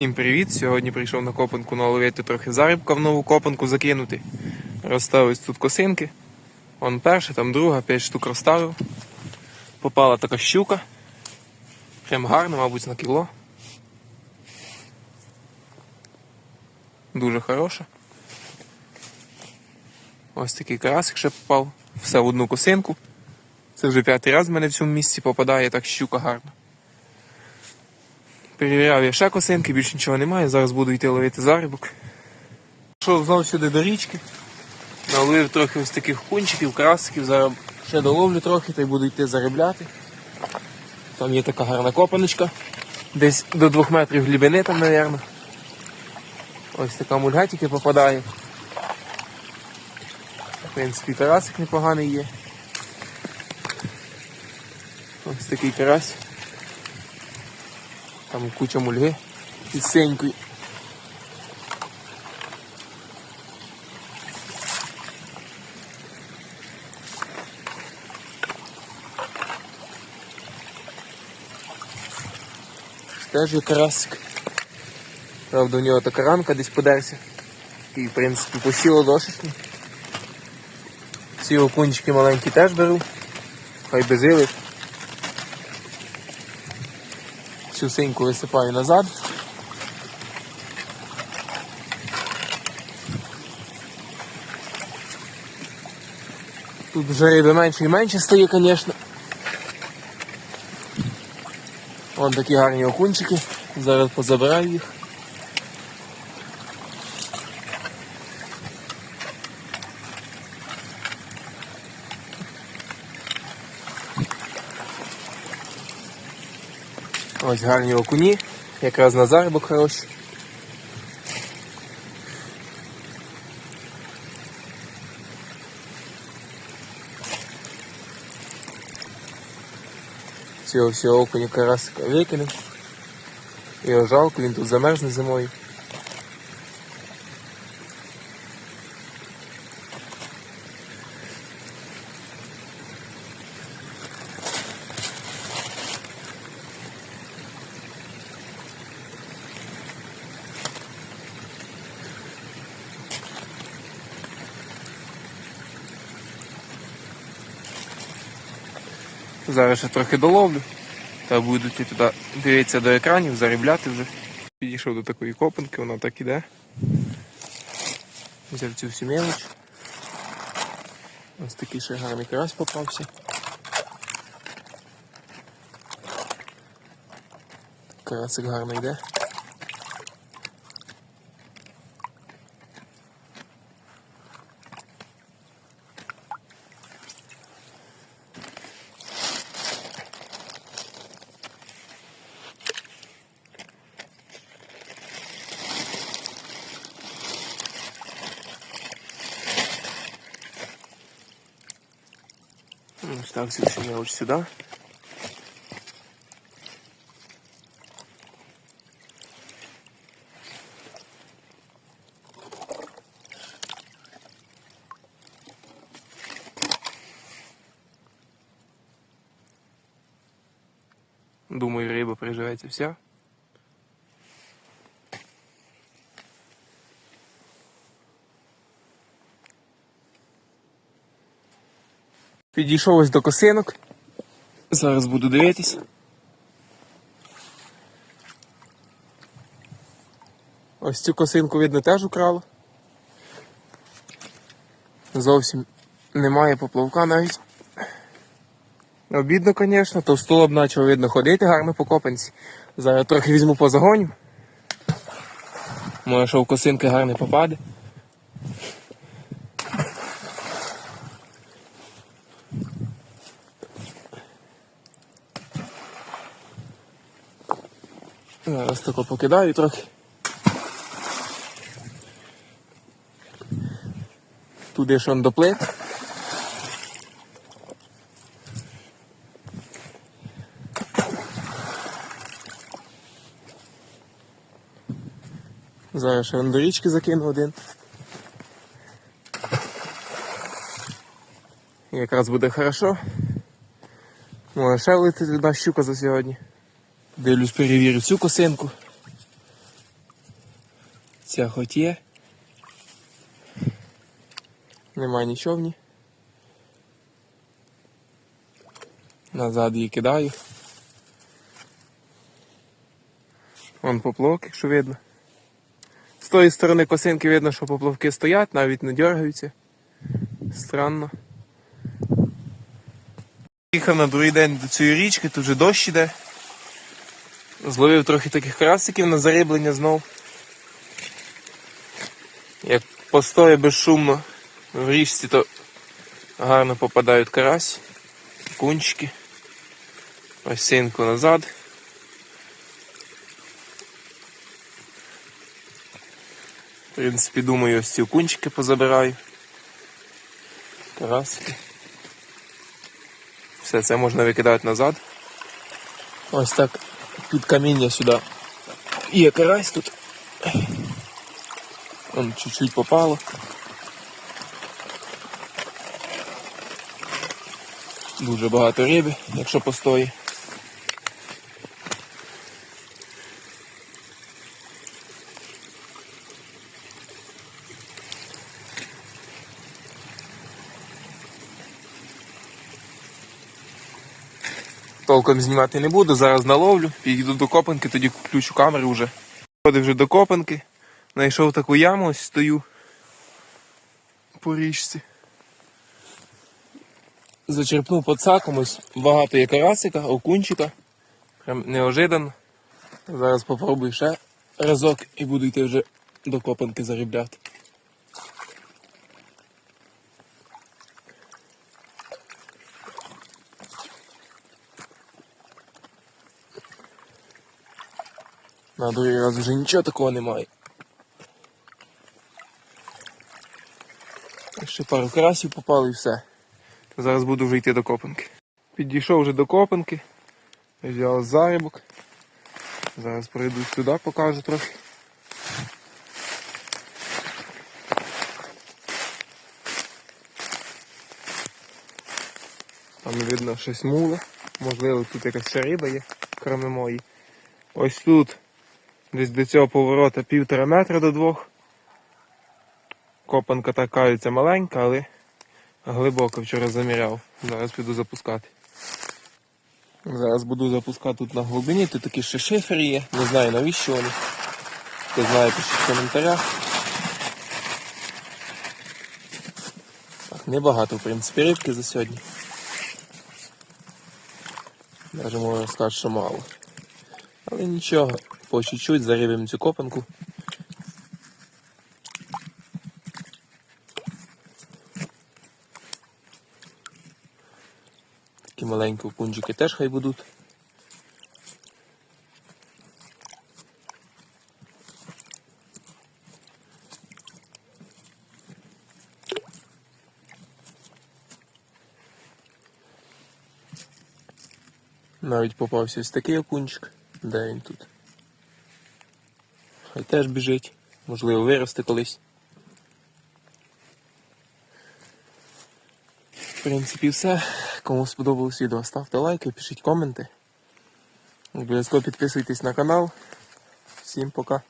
Всім привіт! Сьогодні прийшов на копанку наловити трохи зарибка в нову копанку закинути. Розставив тут косинки. Вон перша, там друга, 5 штук розставив. Попала така щука. Прям гарна, мабуть, на кіло. Дуже хороша. Ось такий карасик ще попав. Все в одну косинку. Це вже п'ятий раз в мене в цьому місці попадає так щука гарна. Перевіряв я ще косинки, більше нічого немає. Зараз буду йти ловити зарибок. Пішов знову сюди до річки. Наловив трохи ось таких кунчиків, красиків. Зараз ще доловлю трохи та й буду йти заробляти. Там є така гарна копаночка. Десь до двох метрів глибини там, мабуть. Ось така мульга тільки попадає. В принципі, карасик непоганий є. Ось такий карась. Там куча мульги із синькою. Теж є карасик. Правда, у нього така ранка десь подерся. І, в принципі, посіло дошечки. Ці окунчики маленькі теж беру. Хай безили. Цю синьку висипаю назад. Тут вже риби менше і менше стає, звісно. Вон такі гарні окунчики. Зараз позабираю їх. Ось гарні окуні, якраз на заробок хороші. Цього всього окуня карасика викинув. Його жалко, він тут замерзне зимою. Зараз ще трохи доловлю. Та буду туди дивитися до екранів, заробляти вже. Підійшов до такої копанки, вона так іде. Взяв цю всю мелоч. Ось такий ще гарний карась попався. Карасик гарно йде. Ось так цю всю мелоч сюди. Думаю, риба приживеться вся. Підійшов ось до косинок. Зараз буду дивитись. Ось цю косинку, видно, теж украло. Зовсім немає поплавка навіть. Обідно, звісно, товстолоб почав видно ходити гарно по копанці. Зараз трохи візьму по загоню. Може, що в косинки гарний попаде. Зараз тако покидаю трохи. Туди ж он доплит. Зараз ще до річки закину один. Якраз буде хорошо. Може ще влетить одна щука за сьогодні. Дивлюсь, перевірю цю косинку. Ця хоч є. Нема нічого в ній. Назад її кидаю. Вон поплавок, якщо видно. З тої сторони косинки видно, що поплавки стоять, навіть не дергаються. Странно. Їхав на другий день до цієї річки, тут вже дощ іде. Зловив трохи таких красиків на зариблення знов. Як постоє безшумно в річці, то гарно попадають карась, кунчики. Ось синку назад. В принципі, думаю, ось ці кунчики позабираю. Карасики. Все це можна викидати назад. Ось так. Тут каміння сюди. Є карась тут. Вон чуть-чуть попало. Дуже багато риби, якщо постоїть. Толком знімати не буду, зараз наловлю, підійду до копанки, тоді включу камеру вже. Ходив вже до копанки, знайшов таку яму, ось стою по річці. Зачерпнув подсаком, ось багато є карасика, окунчика. Прям неожиданно. Зараз попробую ще разок і буду йти вже до копанки заробляти. На другий раз вже нічого такого немає. Ще пару карасів попало і все. Зараз буду вже йти до копанки. Підійшов вже до копанки, взяв зарибок. Зараз пройду сюди, покажу трохи. Там видно щось муле. Можливо, тут якась риба є, крім мої. Ось тут Десь до цього поворота півтора метра до двох. Копанка так кажеться маленька, але глибоко вчора заміряв. Зараз піду запускати. Зараз буду запускати тут на глибині, тут такі ще шифери є, не знаю навіщо вони. Хто знає, пишіть в коментарях. Так, небагато, в принципі, рибки за сьогодні. Навіть можна сказати, що мало. Але нічого, по чуть-чуть зарибимо цю копанку. Такі маленькі окунчики теж хай будуть. Навіть попався ось такий окунчик. Де він тут? Хай теж біжить. Можливо, виросте колись. В принципі, все. Кому сподобалось відео, ставте лайки, пишіть коменти. Обов'язково підписуйтесь на канал. Всім пока.